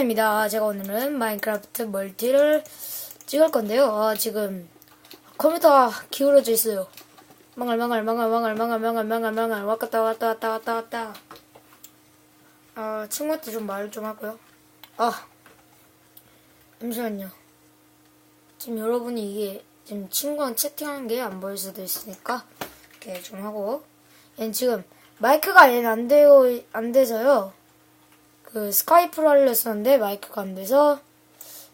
입니다. 제가 오늘은 마인크래프트 멀티를 찍을 건데요. 아, 지금 컴퓨터가 기울어져 있어요. 망할 망할 망할 망할 망할 망할 망할 망할 왔다 왔다 왔다 왔다 왔다. 아 친구한테 좀 말 좀 하고요. 아 잠시만요. 지금 여러분이 이게 지금 친구랑 채팅하는 게 안 보일 수도 있으니까 이렇게 좀 하고 얘는 지금 마이크가 얘는 안 돼요 안 돼서요. 그 스카이프로 하려 했었는데 마이크가 안 돼서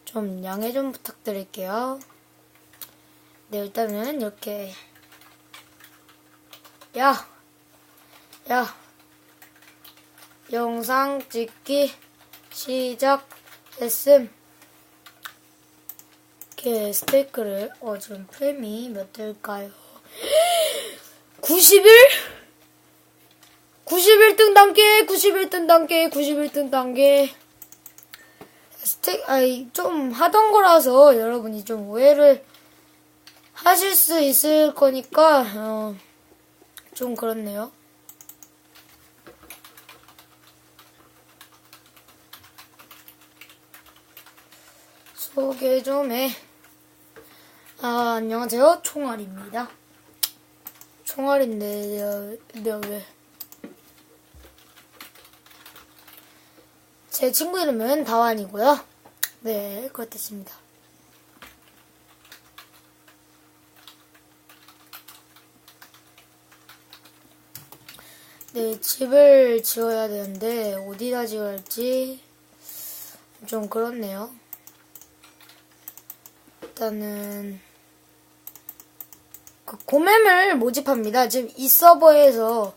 좀 양해 좀 부탁드릴게요. 네 일단은 이렇게 야, 야, 영상 찍기 시작했음. 이렇게 스테이크를 어 지금 프레임이 몇 대일까요? 91? 91등 단계, 91등 단계, 91등 단계. 스테이, 아이, 좀 하던 거라서 여러분이 좀 오해를 하실 수 있을 거니까, 어, 좀 그렇네요. 소개 좀 해. 아, 안녕하세요. 총알입니다. 총알인데, 내가, 내가 왜. 제 친구 이름은 다완이고요. 네, 그렇겠습니다. 네, 집을 지어야 되는데, 어디다 할지, 좀 그렇네요. 일단은, 그 고mem을 모집합니다. 지금 이 서버에서,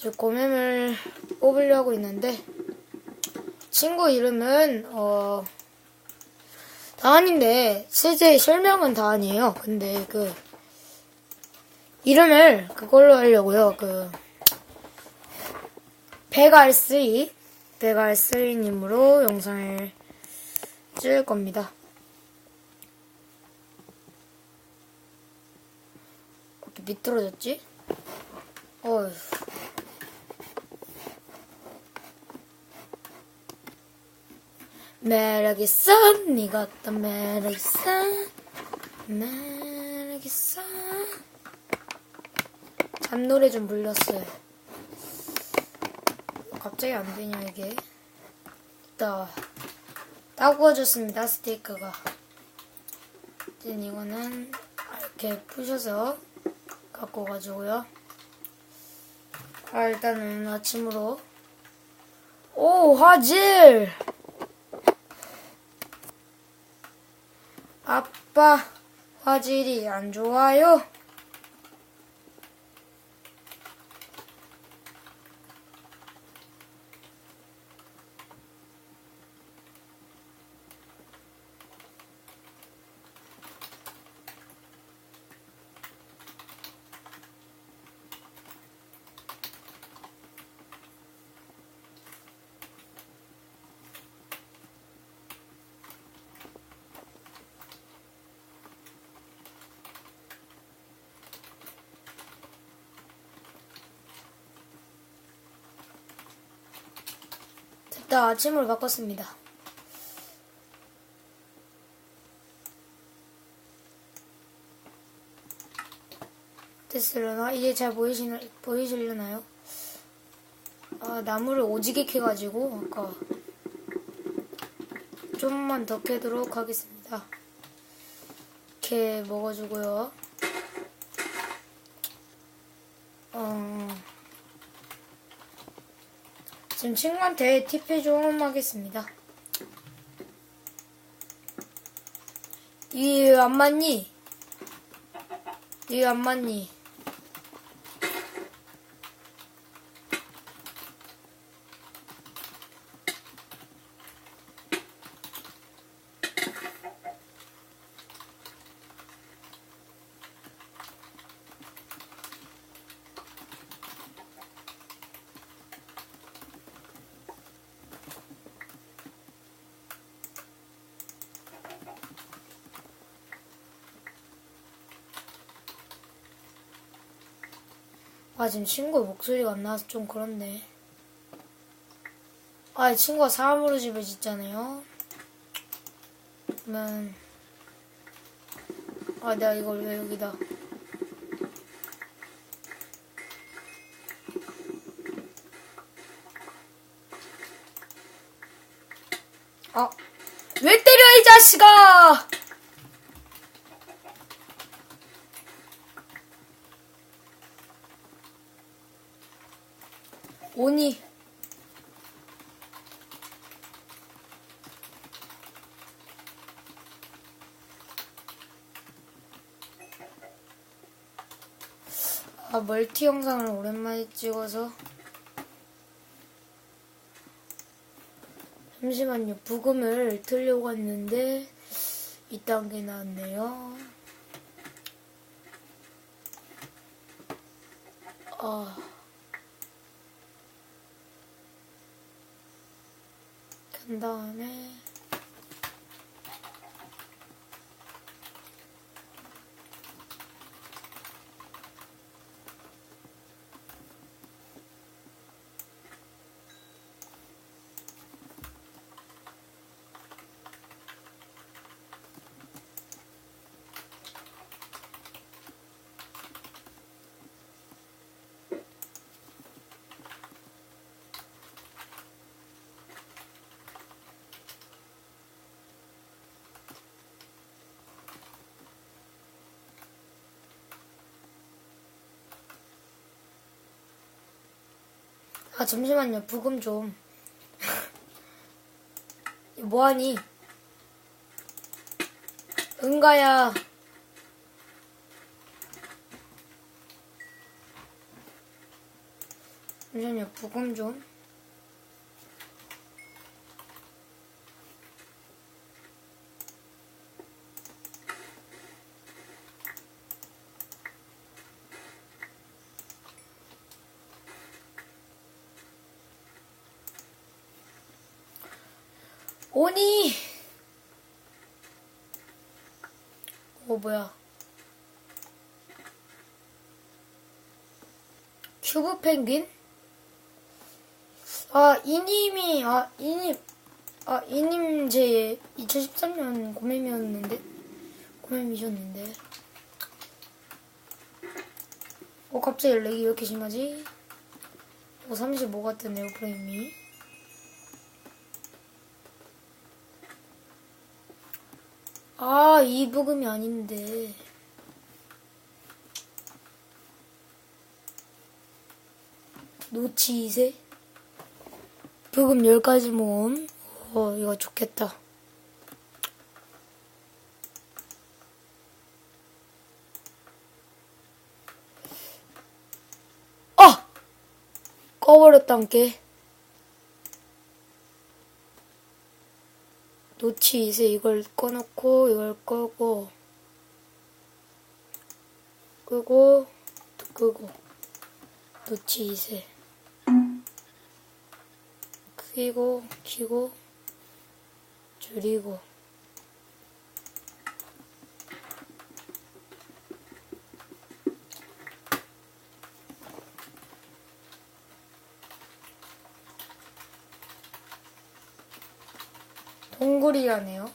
지금 고mem을 뽑으려 하고 있는데, 친구 이름은, 어, 다한인데, 실제 실명은 다한이에요. 근데 그, 이름을 그걸로 하려고요. 그 백알3 백알3님으로 영상을 찍을 겁니다. 어떻게 미끄러졌지? 어휴. 매력 있어, 네가 어떤 매력 있어, 매력 있어. 잔노래 좀 불렸어요. 갑자기 안 되냐, 이게. 따, 따 구워졌습니다, 스테이크가. 이제 이거는 이렇게 부셔서 갖고 가지고요. 아, 일단은 아침으로. 오, 화질! 아빠, 화질이 안 좋아요. 됐다, 아침으로 바꿨습니다. 됐으려나? 이게 잘 보이시나, 보이시려나요? 아, 나무를 오지게 캐가지고, 아까. 좀만 더 캐도록 하겠습니다. 이렇게 먹어주고요. 어, 지금 친구한테 팁을 좀 하겠습니다. 이안 맞니? 이안 맞니? 아, 지금 친구 목소리가 안 나와서 좀 그렇네. 아, 이 친구가 사람으로 집을 짓잖아요. 그러면, 아, 내가 이걸 왜 여기다. 아, 왜 때려, 이 자식아! 오니. 아, 멀티 영상을 오랜만에 찍어서. 잠시만요. 부금을 틀려고 했는데, 이딴 게 나왔네요. 아. 간 다음에, 아, 잠시만요. 부금 좀. 뭐하니? 응가야. 잠시만요. 부금 좀. 오니! 어, 뭐야. 큐브 펭귄? 아, 이님이, 아, 이님, 아, 이님 제 2013년 고mem이었는데? 고mem이셨는데. 어, 갑자기 렉이 왜 이렇게 심하지? 어, 35가 뜨네요, 프레임이. 아, 이 부금이 아닌데. 노치 2세? 부금 10가지 모음? 어, 이거 좋겠다. 아! 꺼버렸단게. 노 치 이제 이걸 꺼놓고 이걸 끄고 끄고 또 끄고 노치 이제. 크기고 키고 줄이고 동굴이라네요.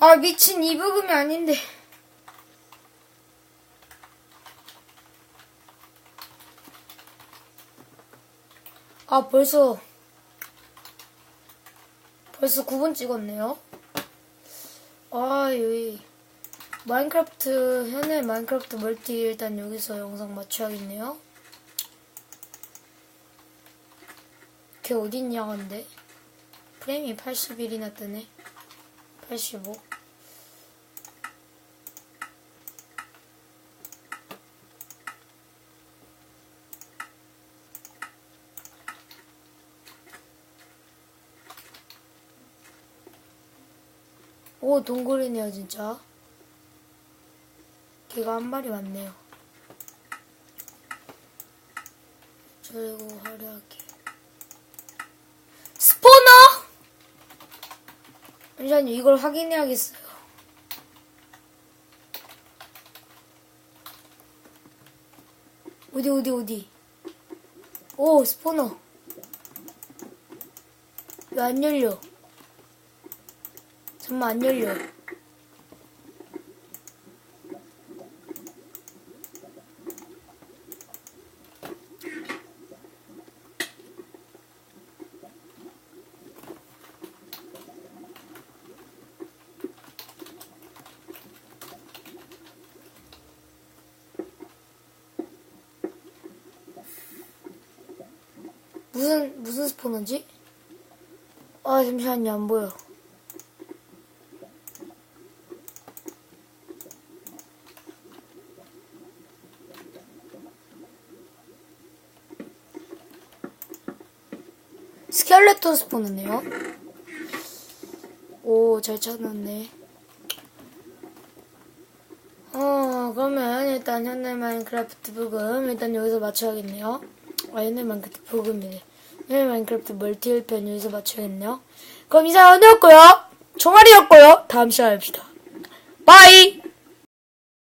아 미친 이 부금이 아닌데. 아 벌써 벌써 9분 찍었네요. 아 여기 마인크래프트 현재 마인크래프트 멀티 일단 여기서 영상 맞춰야겠네요. 걔 어딨냐 근데 프레임이 81이나 뜨네. 85. 오 동굴이네요 진짜. 이거 한 마리 왔네요. 저리고 화려하게. 스포너! 잠시만요, 이걸 확인해야겠어요. 어디, 어디, 어디. 오, 스포너. 왜 안 열려? 잠만 안 열려. 무슨 무슨 스포너지? 아 잠시만요 안 보여. 스켈레톤 스포너네요. 오, 잘 찾았네. 어, 그러면 일단 현대 마인크래프트 부금 일단 여기서 마쳐야겠네요. 아, 현대 마인크래프트 부금이네. 현대 마인크래프트 멀티 1편 여기서 마쳐야겠네요. 그럼 이상 은혜였고요. 종아리였고요. 다음 시간에 봅시다. 바이!